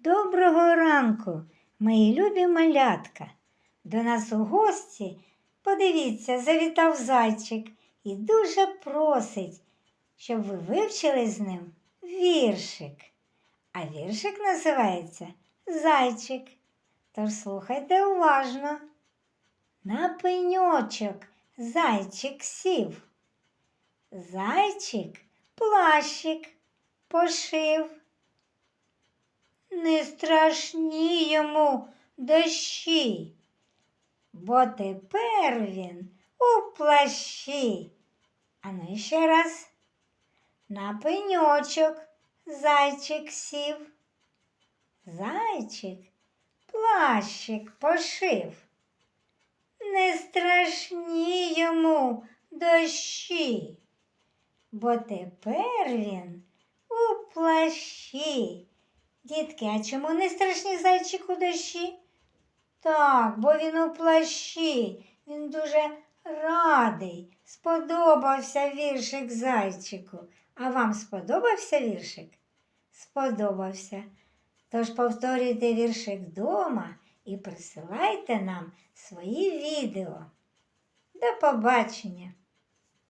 Доброго ранку, мої любі малятка. До нас у гості, подивіться, завітав зайчик і дуже просить, щоб ви вивчили з ним віршик. А віршик називається Зайчик. Тож слухайте уважно. На пеньочок зайчик сів. Зайчик плащик пошив. Не страшні йому дощі, бо тепер він у плащі. А ну ще раз. На пеньочок зайчик сів. Зайчик плащик пошив. Не страшні йому дощі, бо тепер він у плащі. Дітки, а чому не страшні зайчику дощі? Так, бо він у плащі, він дуже радий. Сподобався віршик зайчику. А вам сподобався віршик? Сподобався. Тож повторюйте віршик вдома і присилайте нам свої відео. До побачення!